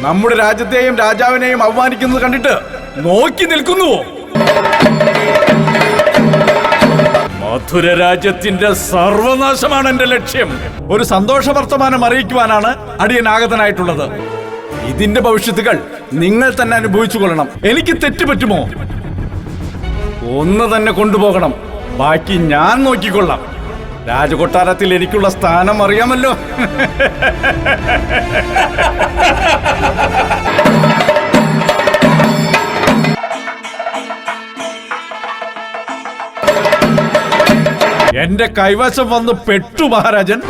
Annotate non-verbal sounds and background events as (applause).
നമ്മുടെ രാജ്യത്തെയും രാജാവിനെയും അവമാനിക്കുന്നത് കണ്ടിട്ട് നോക്കി നിൽക്കുന്നുവോ? മധുര രാജ്യത്തിന്റെ സർവനാശമാണ് എന്റെ ലക്ഷ്യം. ഒരു സന്തോഷ വർത്തമാനം അറിയിക്കുവാനാണ് അടിയനാഗതനായിട്ടുള്ളത് ഇതിന്റെ ഭവിഷ്യത്തുകൾ നിങ്ങൾ തന്നെ അനുഭവിച്ചു കൊള്ളണം. എനിക്ക് തെറ്റ് പറ്റുമോ? ഒന്ന് തന്നെ കൊണ്ടുപോകണം. ബാക്കി ഞാൻ നോക്കിക്കൊള്ളാം. രാജകൊട്ടാരത്തിൽ എനിക്കുള്ള സ്ഥാനം അറിയാമല്ലോ. (laughs) എന്റെ കൈവശം വന്ന് പെട്ടു മഹാരാജൻ.